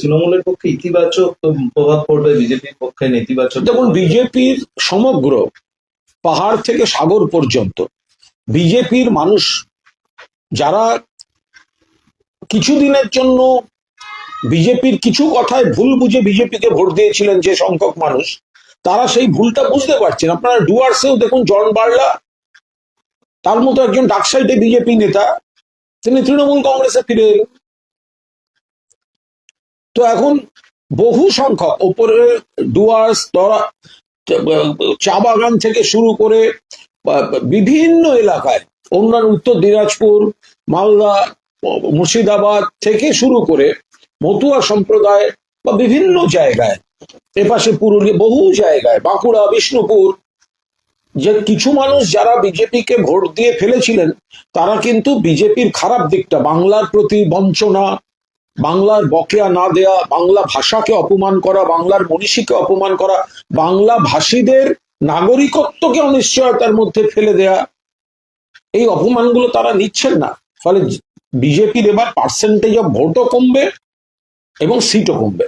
তৃণমূলের পক্ষে ইতিবাচক প্রভাব পড়বে বিজেপির পক্ষে নেতিবাচক দেখুন বিজেপির সমগ্র পাহাড় থেকে সাগর পর্যন্ত বিজেপির মানুষ যারা কিছুদিনের জন্য বিজেপির কিছু কথায় ভুল বুঝে বিজেপিকে ভোট দিয়েছিলেন যে সংখ্যক মানুষ তারা সেই ভুলটা বুঝতে পারছেন। আপনারা ডুয়ার্সেও দেখুন জন বার্লা তার মতো একজন ডাকসাইডে বিজেপি নেতা তিনি তৃণমূল কংগ্রেসে ফিরে এলেন। তো এখন বহু সংখ্যক, ওপরে ডুয়ার্স, তরা, চা বাগান থেকে শুরু করে বিভিন্ন এলাকায়, অন্যান্য উত্তর দিনাজপুর, মালদা, মুর্শিদাবাদ থেকে শুরু করে মতুয়া সম্প্রদায় বা বিভিন্ন জায়গায়, এপাশে পুরুলিয়া, বহু জায়গায়, বাঁকুড়া, বিষ্ণুপুর, যে কিছু মানুষ যারা বিজেপিকে ভোট দিয়ে ফেলেছিলেন, তারা কিন্তু বিজেপির খারাপ দিকটা, বাংলার প্রতি বঞ্চনা বাংলার বকেয়া না দেয়া, বাংলা ভাষাকে অপমান করা, বাংলার মনীষীকে অপমান করা, বাংলা ভাষীদের নাগরিকত্বকে অনিশ্চয়তার মধ্যে ফেলে দেয়া, এই অপমানগুলো তারা নিচ্ছেন না। ফলে বিজেপির এবার পার্সেন্টেজ অফ ভোটও কমবে এবং সিটও কমবে।